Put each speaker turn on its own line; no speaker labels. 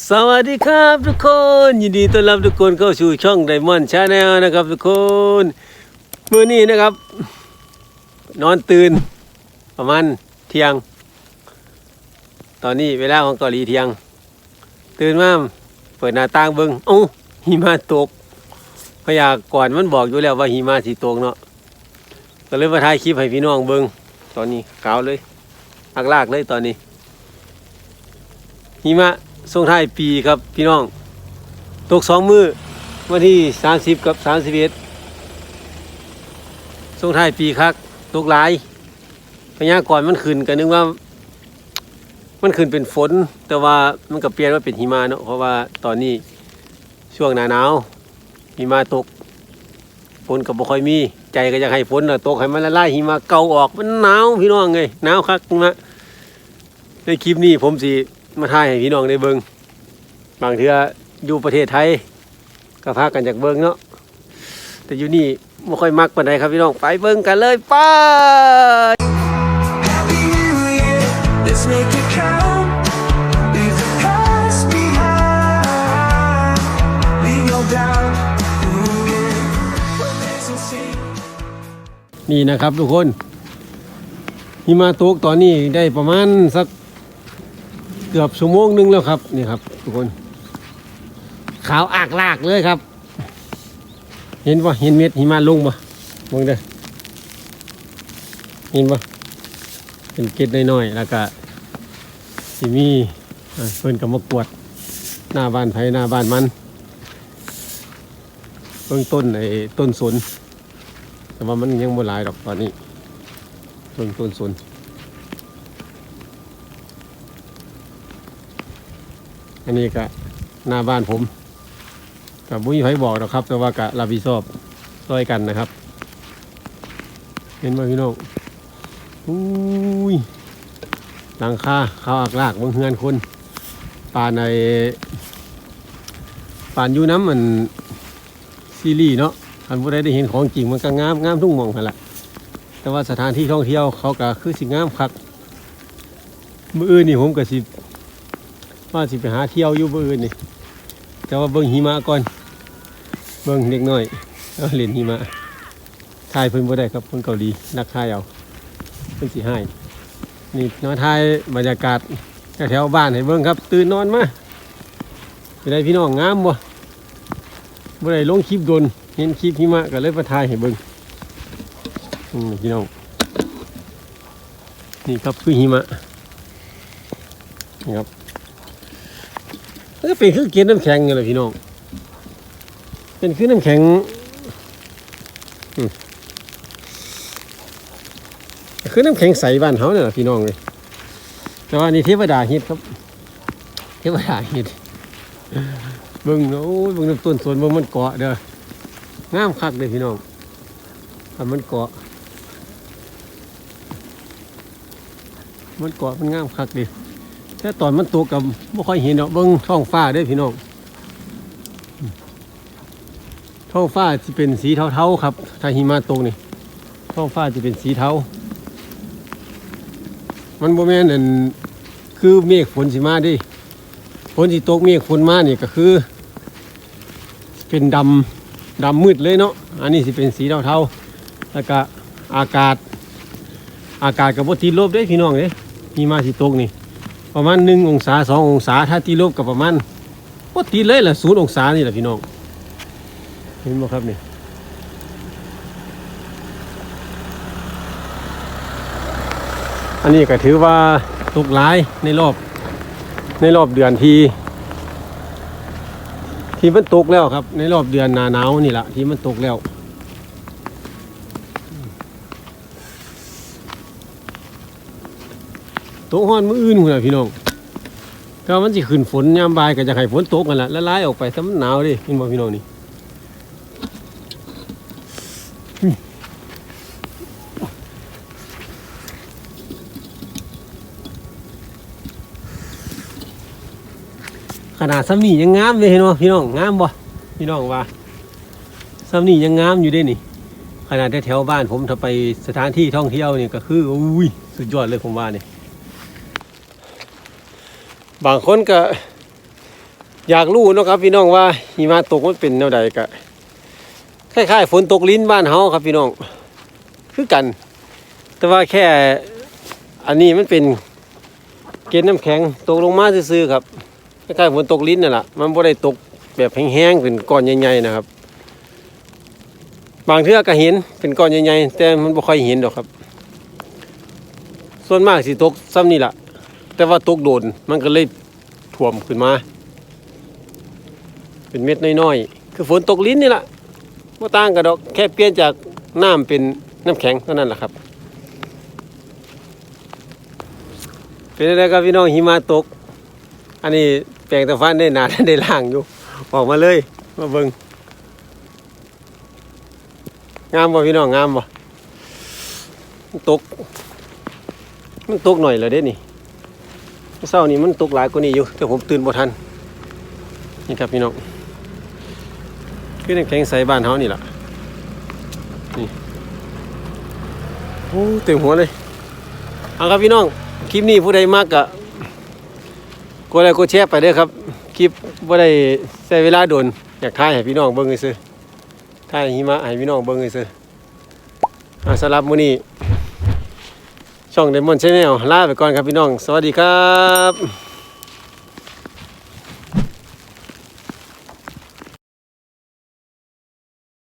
สวัสดีครับทุกคน ยินดีต้อนรับทุกคนเข้าสู่ช่อง Diamond Channel นะครับทุกคนเมื้อนี้นะครับ นอนตื่น ประมาณเที่ยง ตอนนี้เวลาของเกาหลีเที่ยง ตื่นมาเปิดหน้าต่างเบิงเอ้าหิมะตกพยากรณ์มันบอกอยู่แล้วว่าหิมะสิตกเนาะก็เลยมาถ่ายคลิปให้พี่น้องเบิงตอนนี้ขาวเลยอักลากเลยตอนนี้หิมะ ส่งท้ายปีครับพี่น้อง ตกสองมือวันที่สามสิบกับสามสิบเอ็ดส่งท้ายปีคักตกหลายพยากรณ์มันขึ้นกันนึกว่า มันขึ้นเป็นฝน แต่ว่ามันก็เปลี่ยนว่าเป็นหิมะเนาะเพราะว่าตอนนี้ช่วงหนาหนาวหิมะตกฝนก็บ่ค่อยมีใจก็อยากให้ฝนน่ตกให้มันละลายหิมะเก่าออกมันหนาวพี่น้องไงหนาวคักหิมะในคลิปนี้ผมสิ มาถ่ายให้พี่น้องได้เบิงบางเทืออยู่ประเทศไทยก็พากันจากเบิงเนาะแต่อยู่นี่ไม่ค่อยมักปานใดครับพี่น้องไปเบิงกันเลยไป
let's make it count. Leave the past behind. Leave your doubt.
นี่นะครับทุกคนหิมาตกตอนนี้ได้ประมาณสัก เกือบชั่วโมงหนึงแล้วครับ นี่ครับ ทุกคน ขาวอากลากเลยครับ เห็นปะเห็นเม็ดหิมะลงปะมองเด้อเห็นปะเป็นเกล็ดน้อยๆแล้วก็สิมีอ่าเพิ่นกับมากวด หน้าบ้านไผหน้าบ้านมันเบื้องต้นไอ้ต้นสนแต่ว่ามันยังบ่หลายดอกตอนนี้ ต้นต้นสน อันนี้ก็หน้าบ้านผมกับบุ้ยไผบอกหรอกครับ แต่ว่ากะรับผิดชอบช่วยกันนะครับ เห็นไหมพี่น้องอุ้ยหลังคาเขาวอักลากบางเฮือนคนป่านในป่านยูน้ำมันซีรีส์เนาะอันผู้ใดได้เห็นของจริงมันก็งามงามทุ่งมองกันแหละแต่ว่าสถานที่ท่องเที่ยวเขาก็คือสิงามคักมืออื่นนี่ผมก็สิ ว่าสิไปหาเที่ยวอยู่มืออื่นนี่แต่ว่าเบิ่งหิมะก่อน เบิ่งเด็กน้อยเอาเล่นหิมะถ่ายเพิ่นบ่ได้ครับเพิ่นเกาหลีนักถ่ายเอาเพิ่นสิให้นี่น้อนถ่ายบรรยากาศแถวบ้านให้เบิ่งครับ ตื่นนอนมาไปได้พี่น้องงามบ่บ่ได้ลงคลิปโดนเห็นคลิปหิมะก็เลยมาถ่ายให้เบิ่งอืมพี่น้องนี่ครับคือหิมะนี่ครับ มันก็เป็นคือเกล็ดน้ำแข็งนี่แหละพี่น้อง เป็นคือน้ำแข็งคือน้ำแข็งใสบ้านเขาเนี่ยแหละพี่น้องเลยแต่ว่านี่เทวดาฮ็ดครับ เทวดาฮ็ดเบิ่งโอ้ยเบิ่งน้ำต้นสวนเบิ่งมันเกาะเด้องามคักเลยพี่น้องทำมันเกาะ มันเกาะมันงามคักดิ แต่ตอนมันตกกับไม่ค่อยเห็นดอกเบิ้งท้องฟ้าด้อพี่น้องท้องฟ้าจะเป็นสีเทาๆครับ ถ้าหิมะตกนี่ท้องฟ้าจะเป็นสีเทา มันโมแม่นอั่นคือเมฆฝนสิมาดิฝนสิตกเมฆฝนมานี่ยก็คือ เป็นดำดำมืดเลยเนาะอันนี้สิเป็นสีเทาๆแล้วก็อากาศ อากาศกับว่ตีลบได้พี่น้องเด้มีมาสิตกนี่ ประมาณหนึ่งองศาสององศา ถ้าตีลบกับประมาณว่ตีเลยแหละศูนย์องศานี่แหละพี่น้อง เห็นไหมครับนี่อันนี้ก็ถือว่าตกหลายในรอบ ในรอบเดือนที่ ที่มันตกแล้วครับ ในรอบเดือนหนาหนาวนี่แหละที่มันตกแล้ว ตกฮ้อนมืออื่นคุณพี่น้องก็มันจะขึ้นฝนยามบ่ายก็จะให้ฝนตกกันละละลายออกไปถ้ามันหนาวดิเห็นบ่พี่น้องนี่ขนาดซ้ำนี่ยังงามเลยเห็นบ่พี่น้องงามบ่พี่น้องว่าซ้ำนี่ยังงามอยู่ด้นี่ขนาดแถวบ้านผมถ้าไปสถานที่ท่องเที่ยวนี่ก็คืออุ้ยสุดยอดเลยผมว่านี่ บางคนก็ อยากรู้นะครับ พี่น้องว่าหิมะตกมันเป็นแนวใดกะคล้ายๆฝนตกลิ้นบ้านเฮาครับพี่น้อง คือกัน แต่ว่าแค่อันนี้มันเป็นเกล็ดน้ำแข็งตกลงมาซื่อๆครับคล้ายๆฝนตกลิ้นนั่นแหละมันบ่ได้ตกแบบแห้งๆเป็นก้อนใหญ่ๆนะครับ บางเทื่อก็เห็นเป็นก้อนใหญ่ๆแต่มันบ่ค่อยเห็นดอกครับ ส่วนมากสิตกซ้ำนี่แหละ แต่ว่าตกโดนมันก็เลยท่วมขึ้นมา เป็นเม็ดน้อยๆ คือฝนตกลิ้นนี่แหละว่าต่างกันดอกแค่เปลี่ยนจากน้ำเป็นน้ำแข็งเท่านั้นแหละครับ เป็นอะไรครับพี่น้องหิมะตก อันนี้แปลงตะฟันได้หนาได้ล่างอยู่ออกมาเลย มาเบิงงามบ่พี่น้องงามบ่มันตก มันตกหน่อยเลยเด้นี่ เศร้านี่มันตกหลายกว่านี้อยู่แต่ผมตื่นบ่ทันนี่ครับพี่น้องคือน้ำแข็งใสบ้านเฮานี่ล่ะนี่โอ้เต็มหัวเลยเอาครับพี่น้องคลิปนี้ผู้ใดมากกะกดไลค์กดแชร์ไปเด้อครับคลิปบ่ได้ใช้เวลาโดนอยากถ่ายให้พี่น้องเบิ่งซื่อๆถ่ายหิมะให้พี่น้องเบิ่งซื่ออ่าสำหรับมื้อนี้ ช่องเดมอนชาแนลลาไปก่อนครับพี่น้อง สวัสดีครับ